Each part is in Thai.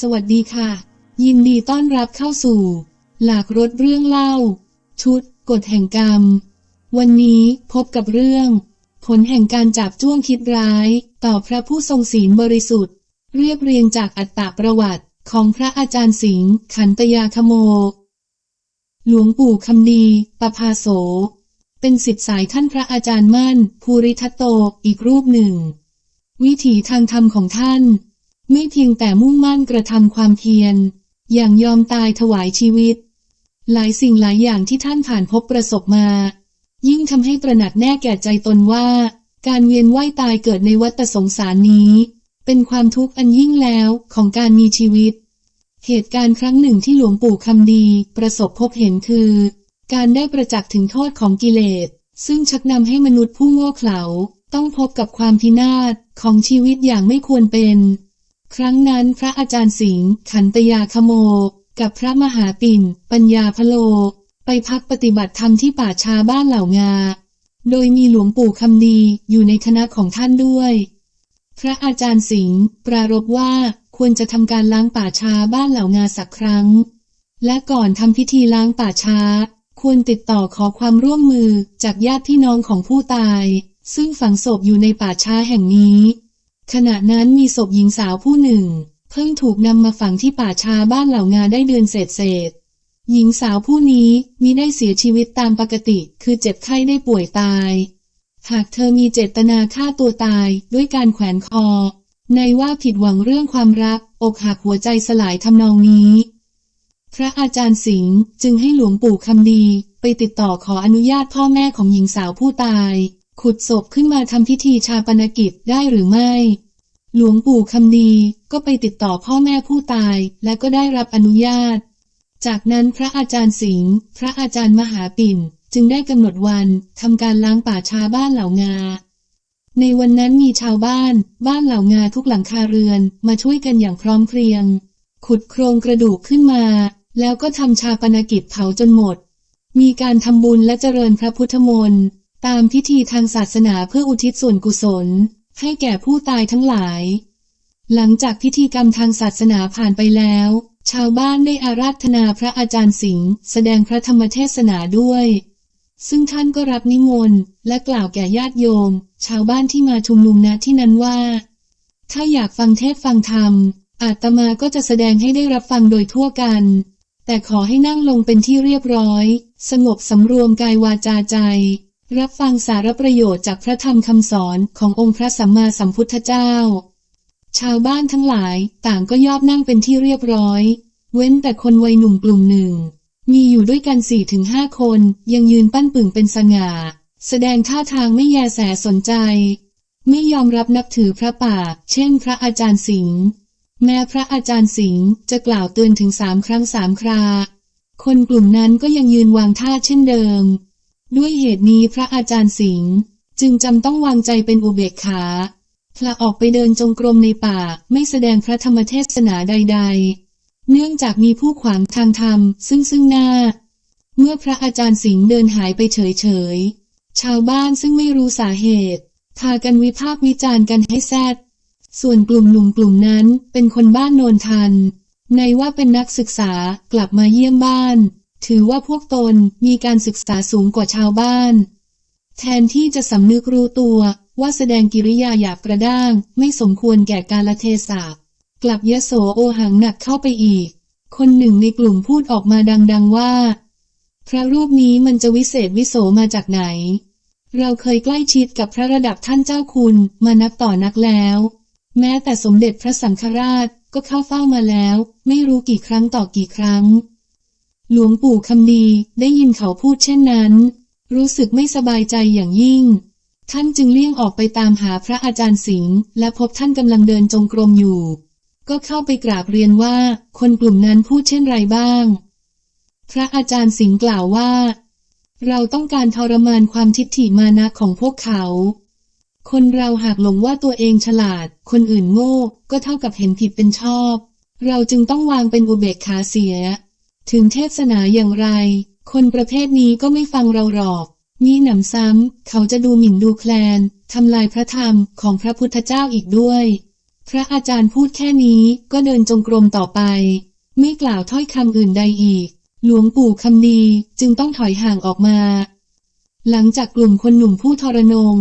สวัสดีค่ะ ยินดีต้อนรับเข้าสู่ หลากรถเรื่องเล่า ชุด กฎแห่งกรรม วันนี้พบกับเรื่อง ผลแห่งการจับจ้วงคิดร้าย ต่อพระผู้ทรงศีลบริสุทธิ์ เรียบเรียงจากอัตตาประวัติของพระอาจารย์สิงห์ขันตยาคโม หลวงปู่คำดีปภาโส เป็นสิทธิสายท่านพระอาจารย์มั่น ภูริทัตโตอีกรูปหนึ่ง วิถีทางธรรมของท่าน ไม่เพียงแต่มุ่งมั่นกระทำความเพียร อย่างยอมตายถวายชีวิต หลายสิ่งหลายอย่างที่ท่านผ่านพบประสบมา ยิ่งทำให้ตระหนักแน่แก่ใจตนว่า การเวียนว่ายตายเกิดในวัฏสงสารนี้ เป็นความทุกข์อันยิ่งแล้วของการมีชีวิต เหตุการณ์ครั้งหนึ่งที่หลวงปู่คำดี ประสบพบเห็นคือ การได้ประจักษ์ถึงโทษของกิเลส ซึ่งชักนำให้มนุษย์ผู้โง่เขลาต้องพบกับความพินาศของชีวิตอย่างไม่ควรเป็น ครั้งนั้นพระอาจารย์สิงห์ขันตยาคโมก กับพระมหาปิ่น ปัญญาพโลไปพักปฏิบัติธรรมที่ป่าชาบ้านเหล่างา โดยมีหลวงปู่คำดีอยู่ในคณะของท่านด้วย พระอาจารย์สิงห์ปรารภว่าควรจะทำการล้างป่าชาบ้านเหล่างาสักครั้ง และก่อนทำพิธีล้างป่าชาควรติดต่อขอความร่วมมือจากญาติพี่น้องของผู้ตาย ซึ่งฝังศพอยู่ในป่าช้าแห่งนี้ ขณะนั้นมีศพหญิงสาวผู้หนึ่ง เพิ่งถูกนำมาฝังที่ป่าชาบ้านเหล่างาได้เดือนเศษเศษหญิงสาวผู้นี้มิได้เสียชีวิตตามปกติ คือเจ็บไข้ได้ป่วยตาย หากเธอมีเจตนาฆ่าตัวตายด้วยการแขวนคอ ในว่าผิดหวังเรื่องความรัก อกหักหัวใจสลายทำนองนี้ พระอาจารย์สิงห์จึงให้หลวงปู่คำดี ไปติดต่อขออนุญาตพ่อแม่ของหญิงสาวผู้ตาย ขุดศพขึ้นมาทำพิธีชาปนกิจได้หรือไม่ หลวงปู่คำดีก็ไปติดต่อพ่อแม่ผู้ตายและก็ได้รับอนุญาต จากนั้นพระอาจารย์สิงห์ พระอาจารย์มหาปิ่น จึงได้กำหนดวันทำการล้างป่าช้าบ้านเหล่างา ในวันนั้นมีชาวบ้าน บ้านเหล่างาทุกหลังคาเรือนมาช่วยกันอย่างพร้อมเพรียง ขุดโครงกระดูกขึ้นมา แล้วก็ทำชาปนกิจเผาจนหมด มีการทำบุญและเจริญพระพุทธมนต์ ตามพิธีทางศาสนาเพื่ออุทิศส่วนกุศล ให้แก่ผู้ตายทั้งหลาย หลังจากพิธีกรรมทางศาสนาผ่านไปแล้ว ชาวบ้านได้อาราธนาพระอาจารย์สิงห์แสดงพระธรรมเทศนาด้วย ซึ่งท่านก็รับนิมนต์และกล่าวแก่ญาติโยม ชาวบ้านที่มาชุมนุมณที่นั้นว่า ถ้าอยากฟังเทศฟังธรรมอาตมาก็จะแสดงให้ได้รับฟังโดยทั่วกัน แต่ขอให้นั่งลงเป็นที่เรียบร้อย สงบสำรวมกายวาจาใจ รับฟังสารประโยชน์จากพระธรรมคำสอนขององค์พระสัมมาสัมพุทธเจ้า ชาวบ้านทั้งหลายต่างก็ยอบนั่งเป็นที่เรียบร้อย เว้นแต่คนวัยหนุ่มกลุ่มหนึ่ง มีอยู่ด้วยกันสี่ถึงห้าคน ยังยืนปั้นปึ่งเป็นสง่า แสดงท่าทางไม่แยแสสนใจ ไม่ยอมรับนับถือพระป่า เช่นพระอาจารย์สิงห์แม้พระอาจารย์สิงห์จะกล่าวเตือนถึงสามครั้งสามครา คนกลุ่มนั้นก็ยังยืนวางท่าเช่นเดิม ด้วยเหตุนี้พระอาจารย์สิงห์จึงจำต้องวางใจเป็นอุเบกขาพละออกไปเดินจงกรมในป่าไม่แสดงพระธรรมเทศนาใด ๆ เนื่องจากมีผู้ขวางทางธรรมซึ่งซึ่งหน้า เมื่อพระอาจารย์สิงห์เดินหายไปเฉยๆ ชาวบ้านซึ่งไม่รู้สาเหตุ พากันวิพากษ์วิจารณ์กันให้แซดส่วนกลุ่มหนุ่มกลุ่มนั้นเป็นคนบ้านโนนทัน ในว่าเป็นนักศึกษากลับมาเยี่ยมบ้าน ถือว่าพวกตนมีการศึกษาสูงกว่าชาวบ้าน แทนที่จะสำนึกรู้ตัวว่าแสดงกิริยาหยาบกระด้าง ไม่สมควรแก่กาลเทศะกลับยโสโอหังหนักเข้าไปอีก คนหนึ่งในกลุ่มพูดออกมาดัง ๆว่า พระรูปนี้มันจะวิเศษวิโสมาจากไหน เราเคยใกล้ชิดกับพระระดับท่านเจ้าคุณมานับต่อนักแล้ว แม้แต่สมเด็จพระสังฆราชก็เข้าเฝ้ามาแล้ว ไม่รู้กี่ครั้งต่อกี่ครั้ง หลวงปู่คำดีได้ยินเขาพูดเช่นนั้น รู้สึกไม่สบายใจอย่างยิ่ง ท่านจึงเลี่ยงออกไปตามหาพระอาจารย์สิงห์และพบท่านกำลังเดินจงกรมอยู่ ก็เข้าไปกราบเรียนว่าคนกลุ่มนั้นพูดเช่นไรบ้าง พระอาจารย์สิงห์กล่าวว่า เราต้องการทรมานความทิฏฐิมานะของพวกเขา คนเราหากหลงว่าตัวเองฉลาด คนอื่นโง่ ก็เท่ากับเห็นผิดเป็นชอบ เราจึงต้องวางเป็นอุเบกขาเสีย ถึงเทศนาอย่างไร คนประเภทนี้ก็ไม่ฟังเราหรอกมีหนำซ้ำ เขาจะดูหมิ่นดูแคลน ทำลายพระธรรมของพระพุทธเจ้าอีกด้วย พระอาจารย์พูดแค่นี้ก็เดินจงกรมต่อไป ไม่กล่าวถ้อยคำอื่นใดอีก หลวงปู่คำดีจึงต้องถอยห่างออกมา หลังจากกลุ่มคนหนุ่มผู้ทรนง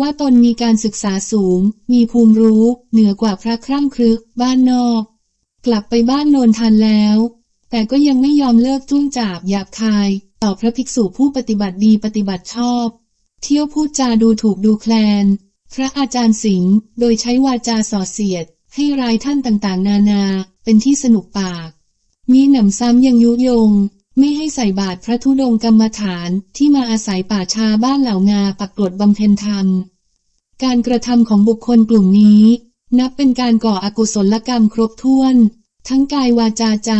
ว่าตนมีการศึกษาสูง มีภูมิรู้ เหนือกว่าพระคร่ำครึก บ้านนอก กลับไปบ้านโนนทันแล้ว แต่ก็ยังไม่ยอมเลิกจุ้งจาบหยาบคาย ต่อพระภิกษุผู้ปฏิบัติดีปฏิบัติชอบ เที่ยวพูดจาดูถูกดูแคลน พระอาจารย์สิงห์โดยใช้วาจาส่อเสียด ให้รายท่านต่างๆ นานาเป็นที่สนุกปาก มีหนำซ้ำยังยุยง ไม่ให้ใส่บาตรพระธุดงกรรมฐานที่มาอาศัยป่าชาบ้านเหล่างาปักกรดบำเพ็ญธรรม การกระทำของบุคคลกลุ่มนี้ นับเป็นการก่ออกุศลกรรมครบถ้วน ทั้งกายวาจาใจ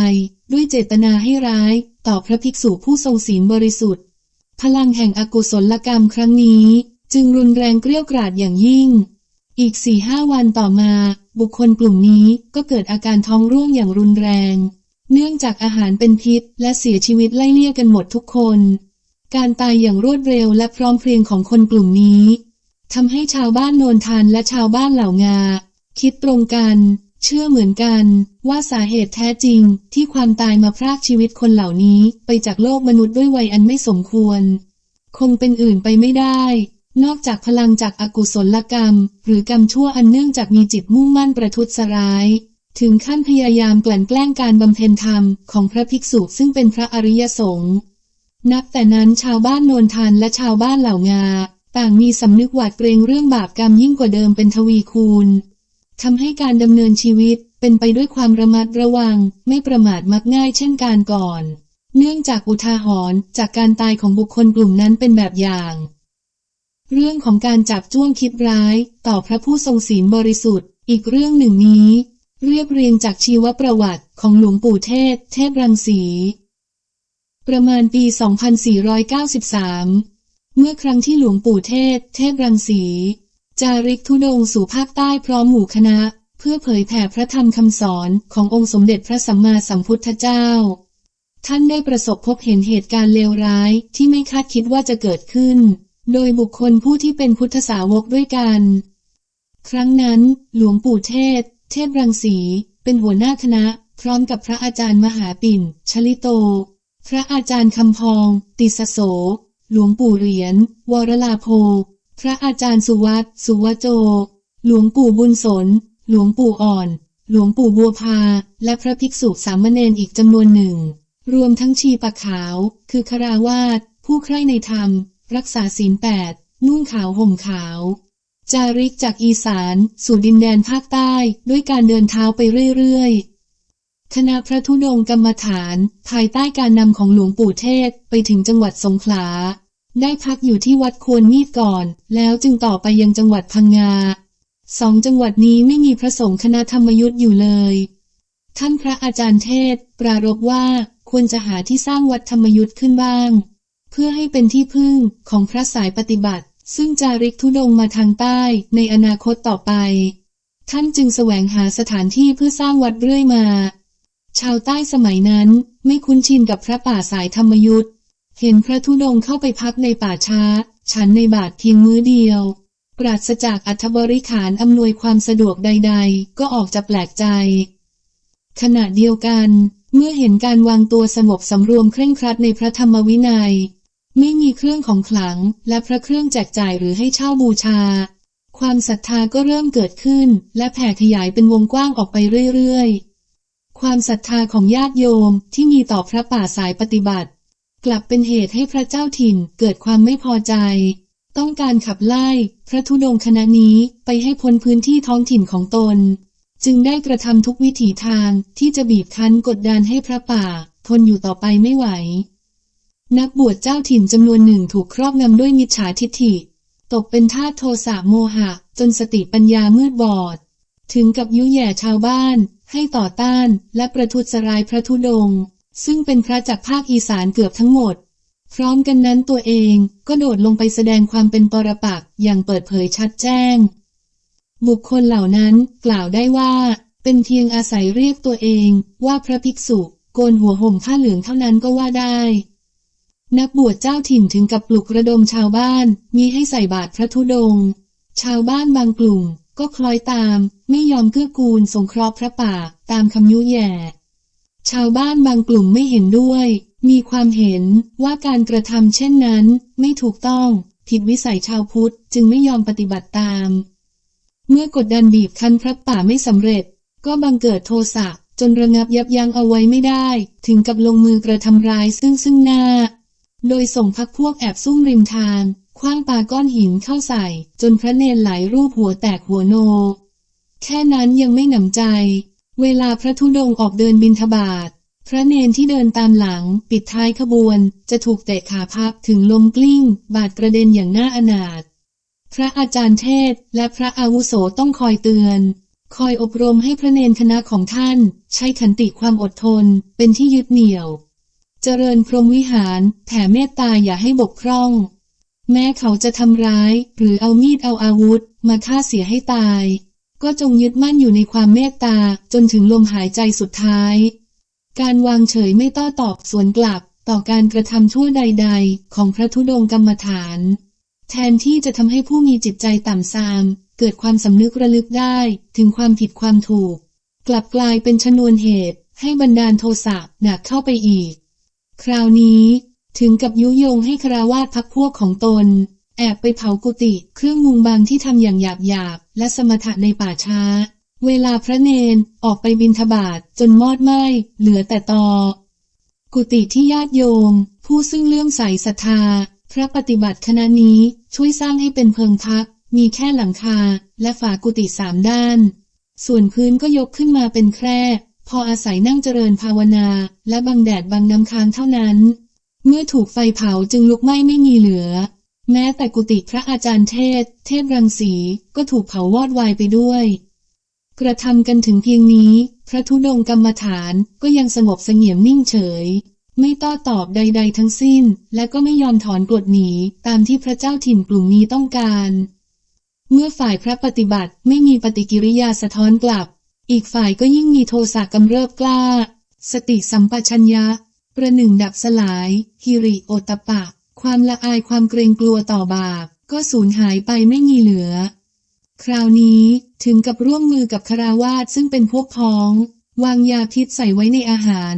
ด้วยเจตนาให้ร้าย ต่อพระภิกษุผู้ทรงศีลบริสุทธิ์ พลังแห่งอกุศลกรรมครั้งนี้ จึงรุนแรงเกรี้ยกราดอย่างยิ่ง อีกสี่ห้าวันต่อมา บุคคลกลุ่มนี้ก็เกิดอาการท้องร่วงอย่างรุนแรง เนื่องจากอาหารเป็นพิษ และเสียชีวิตไล่เลี่ยกันหมดทุกคน การตายอย่างรวดเร็วและพร้อมเพรียงของคนกลุ่มนี้ทำให้ชาวบ้านโนนทานและชาวบ้านเหล่างา คิดตรงกัน เชื่อเหมือนกันว่าสาเหตุแท้จริงที่ความตายมาพรากชีวิตคนเหล่านี้ไปจากโลกมนุษย์ด้วยวัยอันไม่สมควร คงเป็นอื่นไปไม่ได้ นอกจากพลังจากอากุศลกรรม หรือกรรมชั่วอันเนื่องจากมีจิตมุ่งมั่นประทุษร้าย ถึงขั้นพยายามกลั่นแกล้งการบำเพ็ญธรรมของพระภิกษุซึ่งเป็นพระอริยสงฆ์นับแต่นั้นชาวบ้านโนนทานและชาวบ้านเหล่างา ต่างมีสำนึกหวาดเกรงเรื่องบาปกรรมยิ่งกว่าเดิมเป็นทวีคูณ ทำให้การดำเนินชีวิตเป็นไปด้วยความระมัดระวัง ไม่ประมาทมักง่ายเช่นการก่อน เนื่องจากอุทาหรณ์จากการตายของบุคคลกลุ่มนั้นเป็นแบบอย่าง เรื่องของการจับจ้วงคิดร้าย ต่อพระผู้ทรงศีลบริสุทธิ์ อีกเรื่องหนึ่งนี้ เรียบเรียงจากชีวประวัติของหลวงปู่เทศ เทพรังสี ประมาณปี 2493 เมื่อครั้งที่หลวงปู่เทศ เทพรังสี จาริกธุดงสู่ภาคใต้พร้อมหมู่คณะ เพื่อเผยแผ่พระธรรมคำสอนขององค์สมเด็จพระสัมมาสัมพุทธเจ้า ท่านได้ประสบพบเห็นเหตุการณ์เลวร้ายที่ไม่คาดคิดว่าจะเกิดขึ้น โดยบุคคลผู้ที่เป็นพุทธสาวกด้วยกัน ครั้งนั้นหลวงปู่เทศ เทพรังสี เป็นหัวหน้าคณะ พร้อมกับพระอาจารย์มหาปิ่น ชลิโต พระอาจารย์คำพอง ติสโส หลวงปู่เหรียญ วรลาโภ พระอาจารย์สุวัตสุวโจหลวงปู่บุญสน หลวงปู่อ่อน หลวงปู่บัวพา และพระภิกษุสามเณรอีกจำนวนหนึ่ง รวมทั้งชีปะขาว คือคาราวาสผู้ใคร่ในธรรม รักษาศีลแปด นุ่งขาวห่มขาว จาริกจากอีสาน สู่ดินแดนภาคใต้ ด้วยการเดินเท้าไปเรื่อยๆ คณะพระธุดงกรรมฐาน ภายใต้การนำของหลวงปู่เทศ ไปถึงจังหวัดสงขลา ได้พักอยู่ที่วัดควรมีดก่อน แล้วจึงต่อไปยังจังหวัดพังงาสองจังหวัดนี้ไม่มีพระสงฆ์คณะธรรมยุทธ์อยู่เลย ท่านพระอาจารย์เทศ ปรารภว่าควรจะหาที่สร้างวัดธรรมยุทธ์ขึ้นบ้าง เพื่อให้เป็นที่พึ่งของพระสายปฏิบัติ ซึ่งจาริกธุดงมาทางใต้ในอนาคตต่อไป ท่านจึงแสวงหาสถานที่เพื่อสร้างวัดเรื่อยมา ชาวใต้สมัยนั้นไม่คุ้นชินกับพระป่าสายธรรมยุทธ์ เห็นพระธุดงเข้าไปพักในป่าช้า ฉันในบาทเพียงมื้อเดียว ปราศจากอัธบริขารอำนวยความสะดวกใด ๆ ก็ออกจะแปลกใจ ขณะเดียวกัน เมื่อเห็นการวางตัวสงบสำรวมเคร่งครัดในพระธรรมวินัย ไม่มีเครื่องของขลัง และพระเครื่องแจกจ่ายหรือให้เช่าบูชา ความศรัทธาก็เริ่มเกิดขึ้น และแผ่ขยายเป็นวงกว้างออกไปเรื่อยๆความศรัทธาของญาติโยมที่มีต่อพระป่าสายปฏิบัติ กลับเป็นเหตุให้พระเจ้าถิ่นเกิดความไม่พอใจ ต้องการขับไล่พระธุดงคณะนี้ไปให้พ้นพื้นที่ท้องถิ่นของตน จึงได้กระทำทุกวิถีทางที่จะบีบคั้นกดดันให้พระป่า ทนอยู่ต่อไปไม่ไหว นักบวชเจ้าถิ่นจำนวนหนึ่งถูกครอบงำด้วยมิจฉาทิฐิ ตกเป็นทาสโทสะโมหะ จนสติปัญญามืดบอด ถึงกับยุแย่ชาวบ้าน ให้ต่อต้านและประทุษร้ายพระธุดงค์ ซึ่งเป็นพระจากภาคอีสานเกือบทั้งหมด พร้อมกันนั้นตัวเองก็โดดลงไปแสดงความเป็นปรปักษ์อย่างเปิดเผยชัดแจ้ง บุคคลเหล่านั้นกล่าวได้ว่า เป็นเพียงอาศัยเรียกตัวเองว่าพระภิกษุโกนหัวห่มผ้าเหลืองเท่านั้นก็ว่าได้ นักบวชเจ้าถิ่นถึงกับปลุกระดมชาวบ้านมีให้ใส่บาตรพระธุดง ชาวบ้านบางกลุ่มก็คล้อยตาม ไม่ยอมเกื้อกูลสงเคราะห์พระป่าตามคำยุแย่ ชาวบ้านบางกลุ่มไม่เห็นด้วย มีความเห็นว่าการกระทำเช่นนั้น ไม่ถูกต้อง ผิดวิสัยชาวพุทธจึงไม่ยอมปฏิบัติตาม เมื่อกดดันบีบคั้นพระป่าไม่สำเร็จ ก็บังเกิดโทสะจนระงับยับยั้งเอาไว้ไม่ได้ ถึงกับลงมือกระทำร้ายซึ่งซึ่งหน้า โดยส่งพักพวกแอบซุ่มริมทางคว้างปาก้อนหินเข้าใส่ จนพระเนนไหลรูปหัวแตกหัวโน แค่นั้นยังไม่หนำใจ เวลาพระธุดงค์ออกเดินบินทบาทพระเนนที่เดินตามหลัง ปิดท้ายขบวน จะถูกเตะขาพับถึงลมกลิ้ง บาดกระเด็นอย่างน่าอนาถพระอาจารย์เทศและพระอาวุโสต้องคอยเตือน คอยอบรมให้พระเนนคณะของท่าน ใช้ขันติความอดทน เป็นที่ยึดเหนี่ยว เจริญพรหมวิหารแผ่เมตตาอย่าให้บกพร่อง แม้เขาจะทำร้าย หรือเอามีดเอาอาวุธ มาฆ่าเสียให้ตาย ก็จงยึดมั่นอยู่ในความเมตตาจนถึงลมหายใจสุดท้าย การวางเฉยไม่ต้อตอบสวนกลับต่อการกระทำชั่วใด ๆ ของพระธุดงค์กรรมฐาน แทนที่จะทำให้ผู้มีจิตใจต่ำทราม เกิดความสำนึกระลึกได้ถึงความผิดความถูก กลับกลายเป็นชนวนเหตุ ให้บรรดาลโทสะหนักเข้าไปอีก คราวนี้ ถึงกับยุยงให้คราวาสพักพวกของตน แอบไปเผากุฏิเครื่องมุงบางที่ทำอย่างหยาบหยาบๆและสมถะในป่าช้า เวลาพระเนนออกไปบินทบาทจนมอดไหม้เหลือแต่ตอ กุฏิที่ญาติโยม ผู้ซึ่งเลื่อมใสศรัทธา พระปฏิบัติคณะนี้ช่วยสร้างให้เป็นเพิงพัก มีแค่หลังคา และฝากุฏิสามด้าน ส่วนพื้นก็ยกขึ้นมาเป็นแคร่ พออาศัยนั่งเจริญภาวนา และบังแดดบังน้ำค้างเท่านั้น เมื่อถูกไฟเผาจึงลุกไหม้ไม่มีเหลือ แม้แต่กุฏิพระอาจารย์เทศ เทพรังสีก็ถูกเผาวอดวายไปด้วย กระทำกันถึงเพียงนี้ พระธุดงกรรมฐานก็ยังสงบเสงี่ยมนิ่งเฉย ไม่ต้อตอบใด ๆ ทั้งสิ้น และก็ไม่ยอมถอนกรดหนีตามที่พระเจ้าถิ่นกลุ่มนี้ต้องการ เมื่อฝ่ายพระปฏิบัติไม่มีปฏิกิริยาสะท้อนกลับ อีกฝ่ายก็ยิ่งมีโทสะกำเริบกล้า สติสัมปชัญญะ ประหนึ่งดับสลายฮิริโอตปปะ ความละอายความเกรงกลัวต่อบาป ก็สูญหายไปไม่มีเหลือ คราวนี้ถึงกับร่วมมือกับคาราวาสซึ่งเป็นพวกพ้อง วางยาพิษใส่ไว้ในอาหาร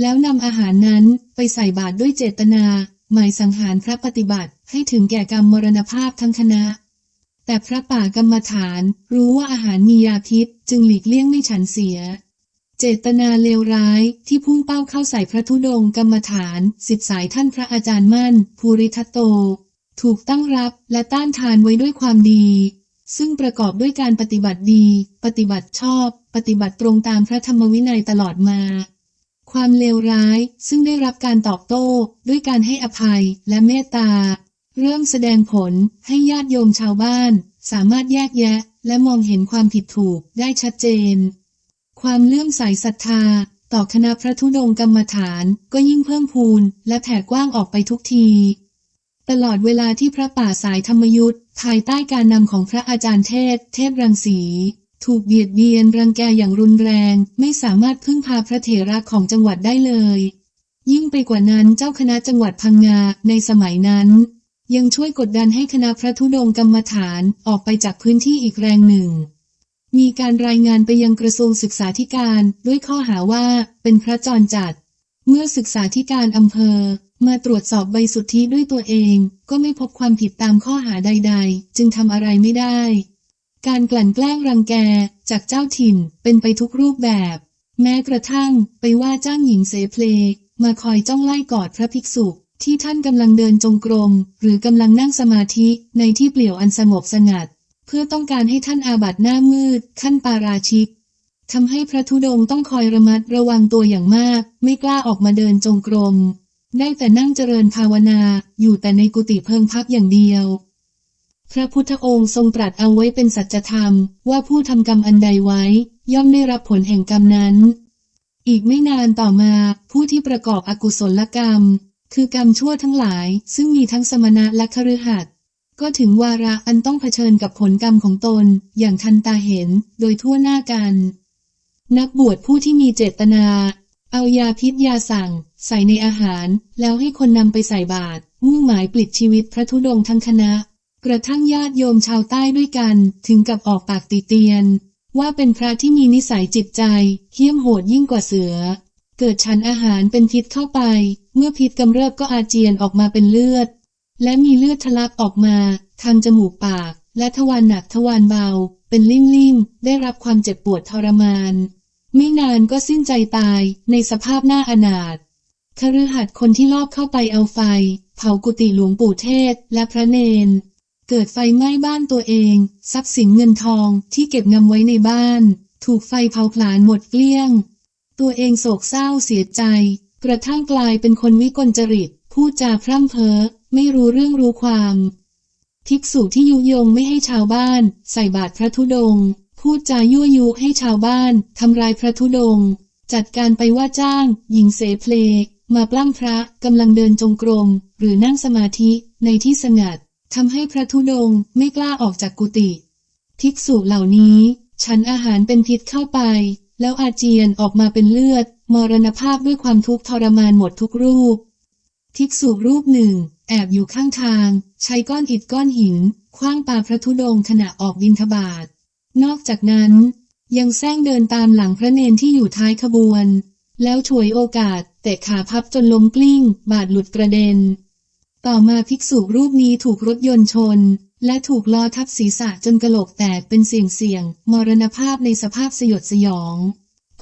แล้วนำอาหารนั้นไปใส่บาตรด้วยเจตนา หมายสังหารพระปฏิบัติให้ถึงแก่กรรมมรณภาพทั้งคณะ แต่พระป่ากรรมฐานรู้ว่าอาหารมียาพิษจึงหลีกเลี่ยงไม่ฉันเสีย เจตนาเลวร้ายที่พุ่งเป้าเข้าใส่พระธุดงกรรมฐานสิบสายท่านพระอาจารย์มั่น ภูริทัตโต ถูกตั้งรับและต้านทานไว้ด้วยความดี ซึ่งประกอบด้วยการปฏิบัติดี ปฏิบัติชอบ ปฏิบัติตรงตามพระธรรมวินัยตลอดมา ความเลวร้ายซึ่งได้รับการตอบโต้ ด้วยการให้อภัยและเมตตา เริ่มแสดงผลให้ญาติโยมชาวบ้าน สามารถแยกแยะ และมองเห็นความผิดถูกได้ชัดเจน ความเลื่อมใสศรัทธา ต่อคณะพระธุดงกรรมฐานก็ยิ่งเพิ่มพูนและแผ่กว้างออกไปทุกที ตลอดเวลาที่พระป่าสายธรรมยุทธ์ภายใต้การนำของพระอาจารย์เทศ เทพรังสี ถูกเบียดเบียนรังแกอย่างรุนแรง ไม่สามารถพึ่งพาพระเถระของจังหวัดได้เลย ยิ่งไปกว่านั้นเจ้าคณะจังหวัดพังงาในสมัยนั้นยังช่วยกดดันให้คณะพระธุดงกรรมฐานออกไปจากพื้นที่อีกแรงหนึ่ง มีการรายงานไปยังกระทรวงศึกษาธิการด้วยข้อหาว่าเป็นพระจรจัด เมื่อศึกษาธิการอำเภอ มาตรวจสอบใบสุทธิด้วยตัวเอง ก็ไม่พบความผิดตามข้อหาใด ๆ จึงทำอะไรไม่ได้ การกลั่นแกล้งรังแกจากเจ้าถิ่นเป็นไปทุกรูปแบบ แม้กระทั่งไปว่าจ้างหญิงเสเพลมาคอยจ้องไล่กอดพระภิกษุที่ท่านกำลังเดินจงกรม หรือกำลังนั่งสมาธิในที่เปลี่ยวอันสงบสงัด เพื่อต้องการให้ท่านอาบัติหน้ามืดขั้นปาราชิกทำให้พระธุดงค์ต้องคอยระมัดระวังตัวอย่างมาก ไม่กล้าออกมาเดินจงกรม ได้แต่นั่งเจริญภาวนา อยู่แต่ในกุฏิเพิงพักอย่างเดียว พระพุทธองค์ทรงตรัสเอาไว้เป็นสัจธรรม ว่าผู้ทำกรรมอันใดไว้ ย่อมได้รับผลแห่งกรรมนั้น อีกไม่นานต่อมาผู้ที่ประกอบอกุศลกรรม คือกรรมชั่วทั้งหลาย ซึ่งมีทั้งสมณะและคฤหัสถ์ ก็ถึงวาระอันต้องเผชิญกับผลกรรมของตน อย่างทันตาเห็นโดยทั่วหน้ากัน นักบวชผู้ที่มีเจตนา เอายาพิษยาสั่ง ใส่ในอาหาร แล้วให้คนนำไปใส่บาตรมุ่งหมายปลิดชีวิตพระธุดงค์ทั้งคณะ กระทั่งญาติโยมชาวใต้ด้วยกัน ถึงกับออกปากติเตียน ว่าเป็นพระที่มีนิสัยจิตใจเหี้ยมโหดยิ่งกว่าเสือ เกิดฉันอาหารเป็นพิษเข้าไป เมื่อพิษกำเริบก็อาเจียนออกมาเป็นเลือด และมีเลือดทะลักออกมาทางจมูกปาก และทวารหนักทวารเบา เป็นลิ่มๆได้รับความเจ็บปวดทรมาน ไม่นานก็สิ้นใจตายในสภาพหน้าอนาถคฤหัสถ์คนที่ลอบเข้าไปเอาไฟ เผากุฏิหลวงปู่เทศและพระเนน เกิดไฟไหม้บ้านตัวเอง ทรัพย์สินเงินทองที่เก็บงำไว้ในบ้าน ถูกไฟเผาผลาญหมดเกลี้ยง ตัวเองโศกเศร้าเสียใจ กระทั่งกลายเป็นคนวิกลจริตพูดจาพร่ำเพ้อ ไม่รู้เรื่องรู้ความ ภิกษุที่ยุยงไม่ให้ชาวบ้าน ใส่บาตรพระธุดง พูดจายั่วยุให้ชาวบ้านทำลายพระธุดง จัดการไปว่าจ้าง หญิงเสเพลมาปล้ำพระกำลังเดินจงกรม หรือนั่งสมาธิในที่สงัดทำให้พระธุดงไม่กล้าออกจากกุฏิภิกษุเหล่านี้ ฉันอาหารเป็นพิษเข้าไป แล้วอาเจียนออกมาเป็นเลือด มรณภาพด้วยความทุกข์ทรมานหมดทุกรูป ภิกษุรูปหนึ่ง แอบอยู่ข้างทาง ใช้ก้อนอิฐก้อนหินคว้างปาพระธุดงขณะออกบิณฑบาตนอกจากนั้น ยังแซงเดินตามหลังพระเนนที่อยู่ท้ายขบวน แล้วฉวยโอกาสเตะขาพับจนล้มกลิ้ง บาดหลุดกระเด็น ต่อมาภิกษุรูปนี้ถูกรถยนต์ชน และถูกล้อทับศีรษะจนกระโหลกแตกเป็นเสี่ยงเสี่ยง มรณภาพในสภาพสยดสยอง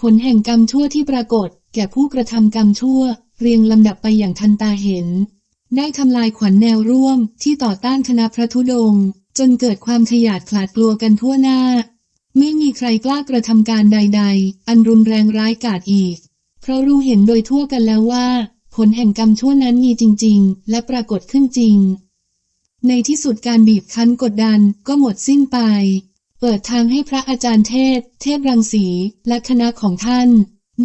ผลแห่งกรรมชั่วที่ปรากฏ แก่ผู้กระทำกรรมชั่ว เรียงลำดับไปอย่างทันตาเห็น ได้ทำลายขวัญแนวร่วมที่ต่อต้านคณะพระธุดงค์จนเกิดความขยาดขลาดกลัวกันทั่วหน้า ไม่มีใครกล้ากระทำการใด ๆ อันรุนแรงร้ายกาจอีก เพราะรู้เห็นโดยทั่วกันแล้วว่า ผลแห่งกรรมชั่วนั้นมีจริง ๆ และปรากฏขึ้นจริง ในที่สุดการบีบคั้นกดดันก็หมดสิ้นไป เปิดทางให้พระอาจารย์เทศ เทพรังสี และคณะของท่าน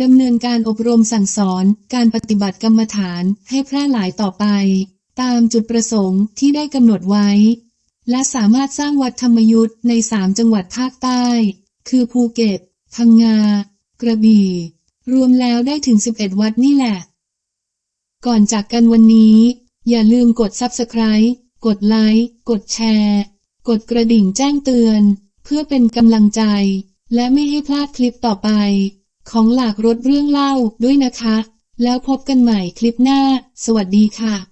ดำเนินการอบรมสั่งสอน การปฏิบัติกรรมฐานให้แพร่หลายต่อไป ตามจุดประสงค์ที่ได้กำหนดไว้ และสามารถสร้างวัดธรรมยุทธ์ในสามจังหวัดภาคใต้ คือภูเก็ต พังงา กระบี่ รวมแล้วได้ถึง 11 วัดนี่แหละ ก่อนจากกันวันนี้ อย่าลืมกด Subscribe กดไลค์ กดแชร์ กดกระดิ่งแจ้งเตือน เพื่อเป็นกำลังใจ และไม่ให้พลาดคลิปต่อไป ของหลากรถเรื่องเล่าด้วยนะคะ แล้วพบกันใหม่คลิปหน้า สวัสดีค่ะ